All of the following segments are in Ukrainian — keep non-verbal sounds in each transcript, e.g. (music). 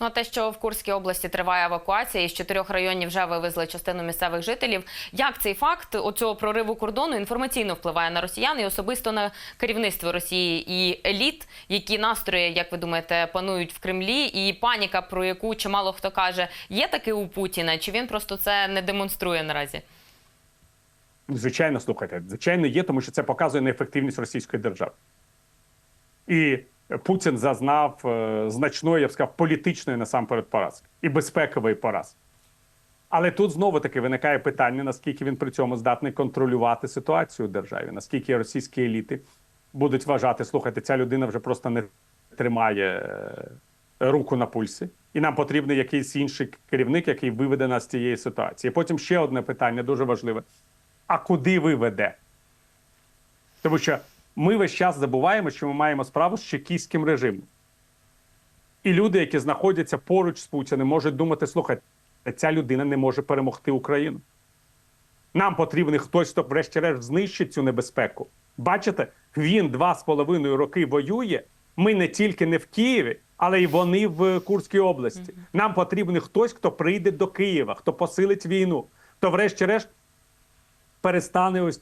Ну а те, що в Курській області триває евакуація, і з чотирьох районів вже вивезли частину місцевих жителів. Як цей факт оцього прориву кордону інформаційно впливає на росіян і особисто на керівництво Росії і еліт, які настрої, як ви думаєте, панують в Кремлі, і паніка, про яку чимало хто каже, є таки у Путіна, чи він просто це не демонструє наразі? Звичайно, слухайте, звичайно, є, тому що це показує неефективність російської держави. І Путін зазнав е, значної, я б сказав, політичної насамперед поразки і безпекової поразки. Але тут знову таки виникає питання, наскільки він при цьому здатний контролювати ситуацію в державі, наскільки російські еліти будуть вважати, слухайте, ця людина вже просто не тримає е, руку на пульсі, і нам потрібен якийсь інший керівник, який виведе нас з цієї ситуації. Потім ще одне питання дуже важливе: а куди виведе? Тому що ми весь час забуваємо, що ми маємо справу з чекістським режимом. І люди, які знаходяться поруч з Путіним, можуть думати: слухайте, ця людина не може перемогти Україну. Нам потрібен хтось, хто, врешті-решт, знищить цю небезпеку. Бачите, він два з половиною роки воює. Ми не тільки не в Києві, але й вони в Курській області. Нам потрібен хтось, хто прийде до Києва, хто посилить війну, хто, врешті-решт, перестане ось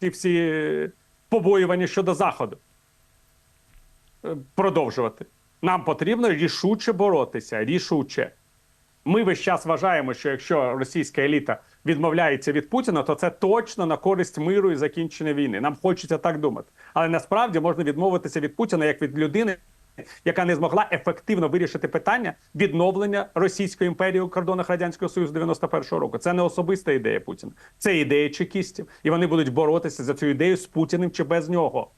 ці всі побоювання щодо Заходу е, продовжувати. Нам потрібно рішуче боротися, рішуче. Ми весь час вважаємо, що якщо російська еліта відмовляється від Путіна, то це точно на користь миру і закінчення війни. Нам хочеться так думати. Але насправді можна відмовитися від Путіна як від людини, яка не змогла ефективно вирішити питання відновлення Російської імперії у кордонах радянського союзу 91-го року. Це не особиста ідея Путіна, це ідея чекістів, і вони будуть боротися за цю ідею з Путіним чи без нього.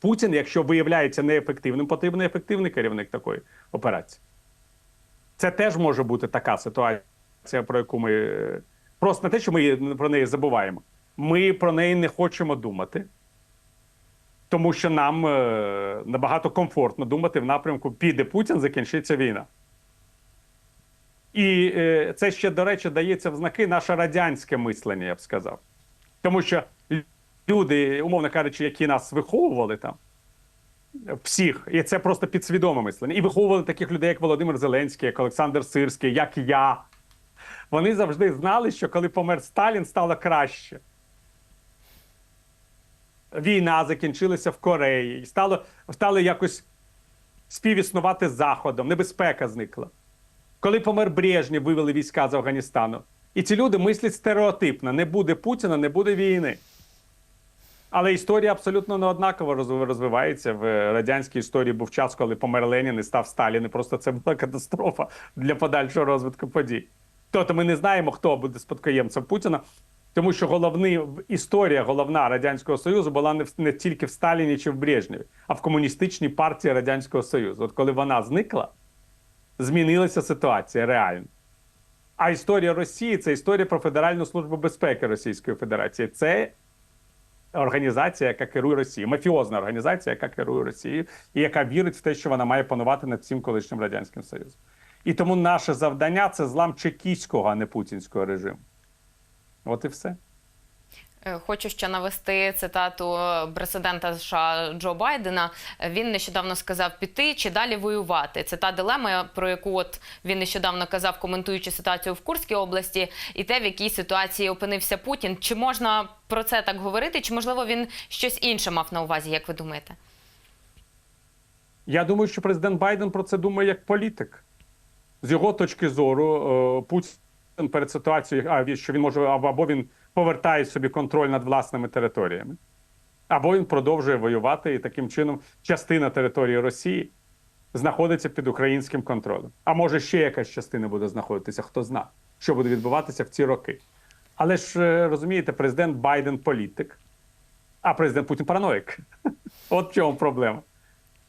Путін, якщо виявляється неефективним, потрібен ефективний керівник такої операції. Це теж може бути така ситуація, про яку ми е, просто не те, що ми про неї забуваємо. Ми про неї не хочемо думати, тому що нам е, набагато комфортно думати в напрямку піде Путін, закінчиться війна. І е, це ще, до речі, дається в знаки наше радянське мислення, я б сказав. Тому що люди, умовно кажучи, які нас виховували там, всіх, і це просто підсвідоме мислення. І виховували таких людей, як Володимир Зеленський, як Олександр Сирський, як я. Вони завжди знали, що коли помер Сталін, стало краще. Війна закінчилася в Кореї, і стало, стало якось співіснувати з Заходом, небезпека зникла. Коли помер Брежнєв, вивели війська з Афганістану. І ці люди мислять стереотипно: не буде Путіна, не буде війни. Але історія абсолютно неоднаково розв- розвивається. В радянській історії був час, коли помер Ленін і став Сталін. І просто це була катастрофа для подальшого розвитку подій. Тобто ми не знаємо, хто буде спадкоємцем Путіна, тому що головний історія, головна радянського союзу була не, в- не тільки в Сталіні чи в Брежнєві, а в комуністичній партії Радянського Союзу. От коли вона зникла, змінилася ситуація реально. А історія Росії це історія про Федеральну службу безпеки Російської Федерації. Це організація, яка керує Росією, мафіозна організація, яка керує Росією, і яка вірить в те, що вона має панувати над всім колишнім радянським союзом. І тому наше завдання це злам чекістського, а не путінського режиму. От і все. Е, Хочу ще навести цитату е, президента США Джо Байдена. Е, Він нещодавно сказав піти чи далі воювати. Це та дилема, про яку от він нещодавно казав, коментуючи ситуацію в Курській області, і те, в якій ситуації опинився Путін. Чи можна про це так говорити? Чи можливо він щось інше мав на увазі? Як ви думаєте? Я думаю, що президент Байден про це думає як політик. З його точки зору, Путін перед ситуацією, що він може або він повертає собі контроль над власними територіями, або він продовжує воювати, і таким чином частина території Росії знаходиться під українським контролем. А може ще якась частина буде знаходитися, хто зна, що буде відбуватися в ці роки. Але ж е, розумієте, президент Байден політик, а президент Путін параноїк. (laughs) От в чому проблема.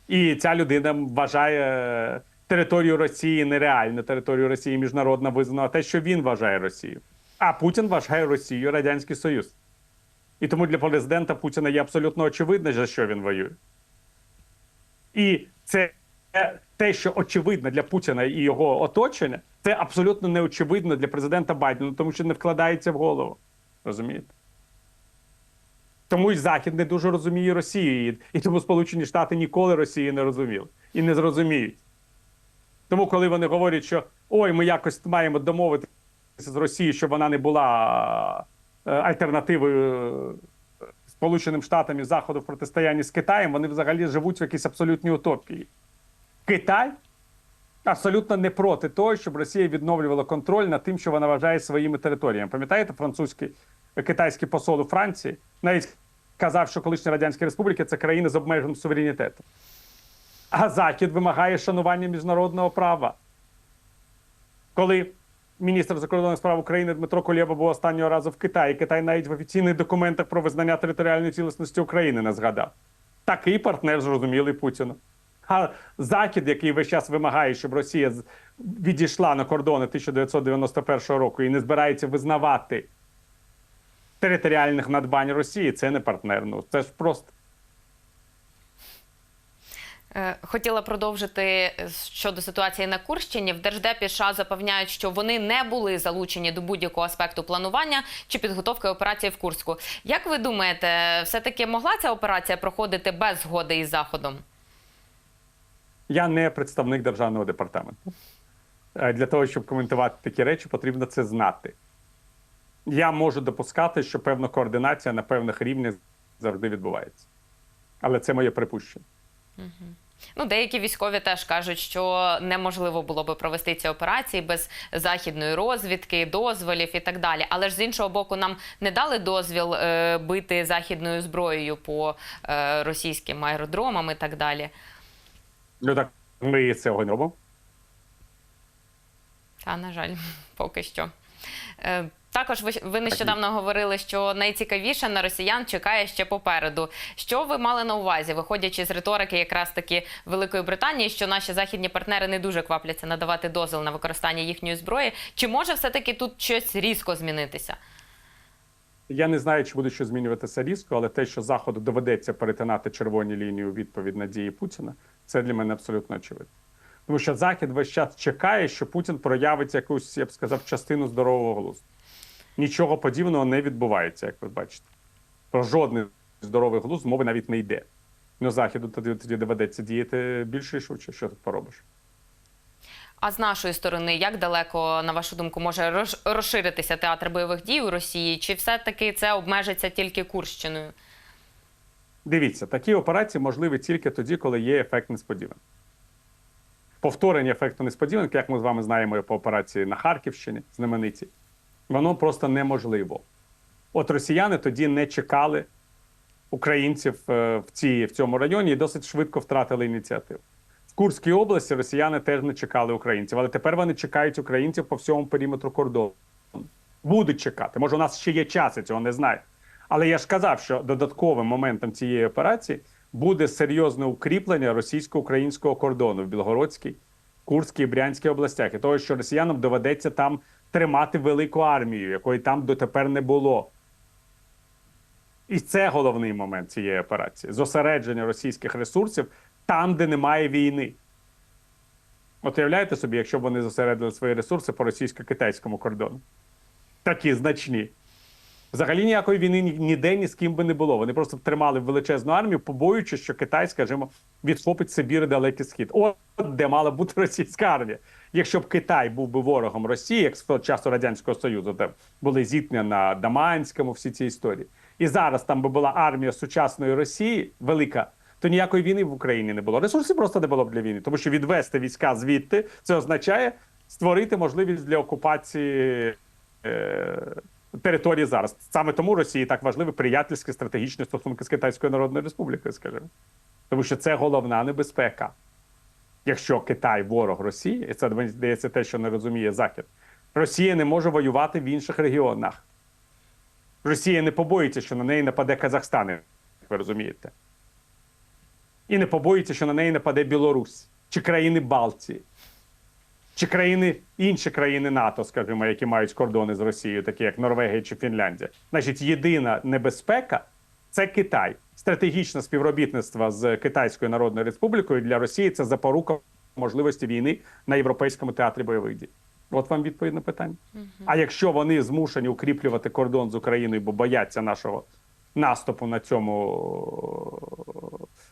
І ця людина вважає територію Росії нереальною, територію Росії міжнародно визнано те, що він вважає Росію. А Путін вважає Росію Радянський Союз. І тому для президента Путіна є абсолютно очевидно, за що він воює. І це те, що очевидно для Путіна і його оточення, це абсолютно неочевидно для президента Байдена, тому що не вкладається в голову. Розумієте? Тому й Захід не дуже розуміє Росію, і, і тому Сполучені Штати ніколи Росії не розуміли і не зрозуміють. Тому, коли вони говорять, що ой, ми якось маємо домовитися з Росією, щоб вона не була е, альтернативою е, Сполученим Штатам і Заходу в протистоянні з Китаєм, вони взагалі живуть в якійсь абсолютній утопії. Китай абсолютно не проти того, щоб Росія відновлювала контроль над тим, що вона вважає своїми територіями. Пам'ятаєте, французький е, китайський посол у Франції навіть казав, що колишні радянські республіки це країни з обмеженим суверенітетом. А Захід вимагає шанування міжнародного права. Коли міністр закордонних справ України Дмитро Кулєба був останнього разу в Китаї, Китай навіть в офіційних документах про визнання територіальної цілісності України не згадав. Такий партнер зрозумілий Путіну. А Захід, який весь час вимагає, щоб Росія відійшла на кордони 1991 року і не збирається визнавати територіальних надбань Росії, це не партнер. Ну це ж просто. Е, Хотіла продовжити е, щодо ситуації на Курщині. В Держдепі США запевняють, що вони не були залучені до будь-якого аспекту планування чи підготовки операції в Курську. Як ви думаєте, все-таки могла ця операція проходити без згоди із Заходом? Я не представник державного департаменту. Е, Для того, щоб коментувати такі речі, потрібно це знати. Я можу допускати, що певна координація на певних рівнях завжди відбувається. Але це моє припущення. Ну, деякі військові теж кажуть, що неможливо було би провести ці операції без західної розвідки, дозволів і так далі. Але ж з іншого боку, нам не дали дозвіл е, бити західною зброєю по е, російським аеродромам і так далі. Ну так ми цього не робимо. Та, на жаль, (laughs) поки що. Е, Також ви, ви нещодавно говорили, що найцікавіше на росіян чекає ще попереду. Що ви мали на увазі, виходячи з риторики якраз таки Великої Британії, що наші західні партнери не дуже квапляться надавати дозвіл на використання їхньої зброї? Чи може все-таки тут щось різко змінитися? Я не знаю, чи буде що змінюватися різко, але те, що Заходу доведеться перетинати червоні лінії у відповідь на дії Путіна, це для мене абсолютно очевидно. Тому що Захід весь час чекає, що Путін проявить якусь, я б сказав, частину здорового глузду. Нічого подібного не відбувається, як ви бачите. Про жодний здоровий глузд мови навіть не йде. Ну, Заходу тоді, тоді доведеться діяти більш рішуче. Що тут поробиш? А з нашої сторони, як далеко, на вашу думку, може розширитися театр бойових дій у Росії? Чи все-таки це обмежиться тільки Курщиною? Дивіться, такі операції можливі тільки тоді, коли є ефект несподіванки. Повторення ефекту несподіванки, як ми з вами знаємо по операції на Харківщині, знамениті, воно просто неможливо. От росіяни тоді не чекали українців е, в, цій, в цьому районі і досить швидко втратили ініціативу. В Курській області росіяни теж не чекали українців, але тепер вони чекають українців по всьому периметру кордону. Будуть чекати. Може, у нас ще є час, я цього не знаю. Але я ж казав, що додатковим моментом цієї операції буде серйозне укріплення російсько-українського кордону в Білгородській, Курській і Брянській областях, і того, що росіянам доведеться там тримати велику армію, якої там дотепер не було. І це головний момент цієї операції зосередження російських ресурсів там, де немає війни. От уявляєте собі, якщо б вони зосередили свої ресурси по російсько-китайському кордону. Такі значні. Взагалі ніякої війни ні- ніде ні з ким би не було. Вони просто тримали величезну армію, побоюючись, що Китай, скажімо, відхопить Сибір і Далекий Схід. От де мала бути російська армія. Якщо б Китай був би ворогом Росії, як з часу Радянського Союзу, де були зіткнення на Даманському, всі ці історії. І зараз там би була армія сучасної Росії велика, то ніякої війни в Україні не було. Ресурсів просто не було б для війни, тому що відвести війська звідти це означає створити можливість для окупації. Е- території зараз. Саме тому Росії так важливі приятельські стратегічні стосунки з Китайською Народною Республікою, скажімо. Тому що це головна небезпека. Якщо Китай ворог Росії, і це мені здається те, що не розуміє Захід, Росія не може воювати в інших регіонах. Росія не побоїться, що на неї нападе Казахстан, як ви розумієте. І не побоїться, що на неї нападе Білорусь чи країни Балтії чи країни інші країни НАТО, скажімо, які мають кордони з Росією, такі як Норвегія чи Фінляндія. Значить, єдина небезпека це Китай. Стратегічне співробітництво з Китайською Народною Республікою для Росії це запорука можливості війни на європейському театрі бойових дій. От вам відповідь на питання. А якщо вони змушені укріплювати кордон з Україною, бо бояться нашого наступу на цьому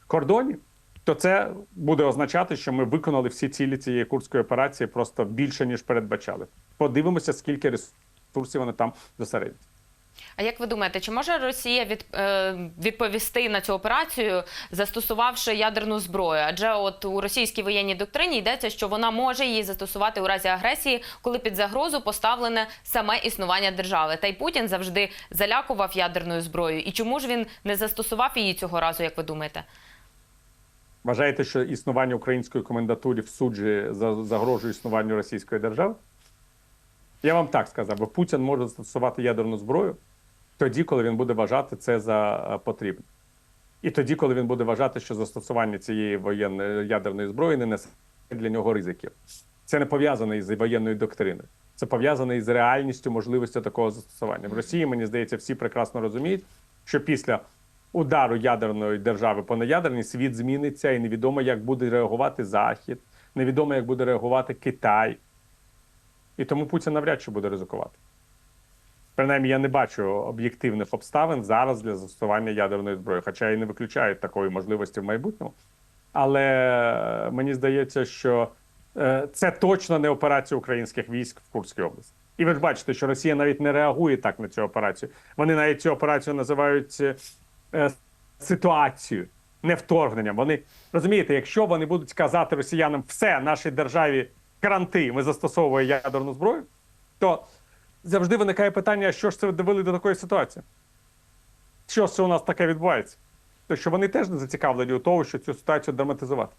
кордоні, то це буде означати, що ми виконали всі цілі цієї курської операції просто більше ніж передбачали. Подивимося, скільки ресурсів вони там зосередять. А як ви думаєте, чи може Росія від, е, відповісти на цю операцію, застосувавши ядерну зброю? Адже от у російській воєнній доктрині йдеться, що вона може її застосувати у разі агресії, коли під загрозу поставлене саме існування держави. Та й Путін завжди залякував ядерною зброєю. І чому ж він не застосував її цього разу, як ви думаєте? Вважаєте, що існування української комендатури в суджі за- загрожує існуванню Російської держави? Я вам так сказав, бо Путін може застосувати ядерну зброю тоді, коли він буде вважати це за е, потрібне. І тоді, коли він буде вважати, що застосування цієї воєнної ядерної зброї не несе для нього ризиків. Це не пов'язано із воєнною доктриною. Це пов'язано із реальністю можливості такого застосування. В Росії, мені здається, всі прекрасно розуміють, що після удару ядерної держави по неядерній світ зміниться, і невідомо, як буде реагувати Захід, невідомо, як буде реагувати Китай. І тому Путін навряд чи буде ризикувати. Принаймні, я не бачу об'єктивних обставин зараз для застосування ядерної зброї, хоча і не виключають такої можливості в майбутньому. Але е, мені здається, що е, це точно не операція українських військ в Курській області. І ви ж бачите, що Росія навіть не реагує так на цю операцію. Вони навіть цю операцію називають е, е, не вторгненням. Вони розумієте, якщо вони будуть казати росіянам все нашій державі кранти, ми застосовуємо ядерну зброю, то завжди виникає питання, що ж це довели до такої ситуації? Що ж це у нас таке відбувається? То що вони теж не зацікавлені у того, що цю ситуацію драматизувати.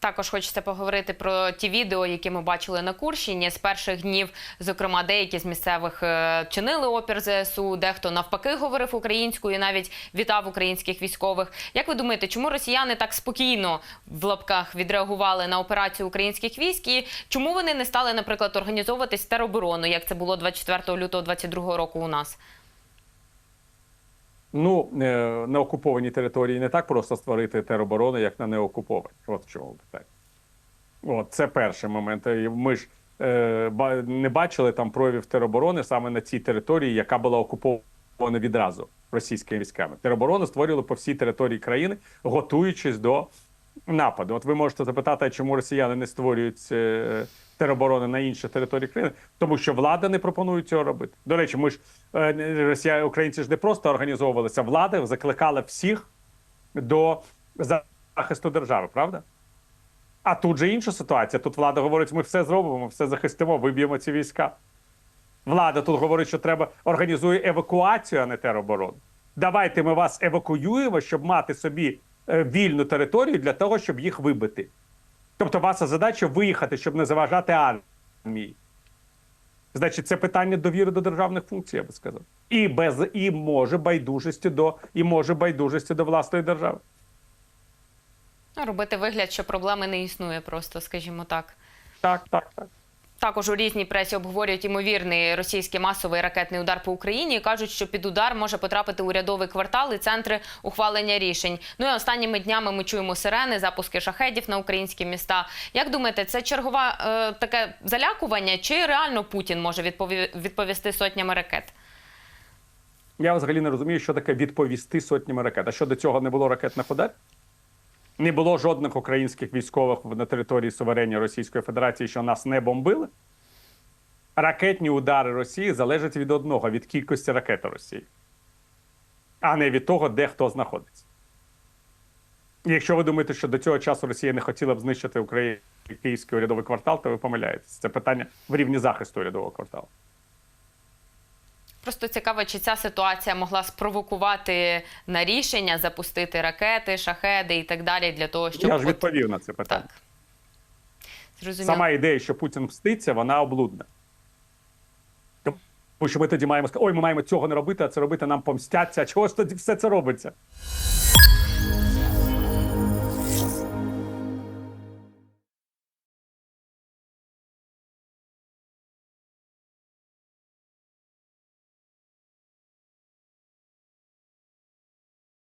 Також хочеться поговорити про ті відео, які ми бачили на Курщині з перших днів. Зокрема, деякі з місцевих е, чинили опір ЗСУ, дехто навпаки говорив українською, і навіть вітав українських військових. Як ви думаєте, чому росіяни так спокійно в лапках відреагували на операцію українських військ? І чому вони не стали, наприклад, організовуватись тероборону, як це було 24 лютого 2022 року у нас? Ну, е, на окупованій території не так просто створити тероборону, як на неокупованій. От чому питання. От, це перший момент. Ми ж е, не бачили там проявів тероборони саме на цій території, яка була окупована відразу російськими військами. Тероборону створювали по всій території країни, готуючись до нападу. От ви можете запитати, чому росіяни не створюють е, тероборони на інших територіях країни, тому що влада не пропонує цього робити. До речі, ми ж е, не- українці ж не просто організовувалися, влада закликала всіх до захисту держави, правда? А тут же інша ситуація. Тут влада говорить: ми все зробимо, все захистимо, виб'ємо ці війська. Влада тут говорить, що треба організує евакуацію, а не тероборону. Давайте ми вас евакуюємо, щоб мати собі вільну територію для того, щоб їх вибити. Тобто, ваша задача виїхати, щоб не заважати армії. Значить, це питання довіри до державних функцій, я би сказав. І без і може байдужості до і може байдужості до власної держави. Робити вигляд, що проблеми не існує, просто скажімо так. Так, так, так. Також у різній пресі обговорюють ймовірний російський масовий ракетний удар по Україні і кажуть, що під удар може потрапити урядовий квартал і центри ухвалення рішень. Ну і останніми днями ми чуємо сирени, запуски шахедів на українські міста. Як думаєте, це чергове е, таке залякування, чи реально Путін може відпові- відповісти сотнями ракет? Я взагалі не розумію, що таке відповісти сотнями ракет. А що до цього не було ракетних ударів? Не було жодних українських військових на території суверенної Російської Федерації, що нас не бомбили. Ракетні удари Росії залежать від одного від кількості ракет Росії, а не від того, де хто знаходиться. Якщо ви думаєте, що до цього часу Росія не хотіла б знищити Україну Київський урядовий квартал, то ви помиляєтесь. Це питання в рівні захисту урядового кварталу. Просто цікаво, чи ця ситуація могла спровокувати на рішення запустити ракети, шахеди і так далі для того, щоб Я ж відповів на це питання. так. Зрозуміло. Сама ідея, що Путін мститься, вона облудна. Тому що ми тоді маємо сказати, ой, ми маємо цього не робити, а це робити нам помстяться. А чого ж тоді все це робиться?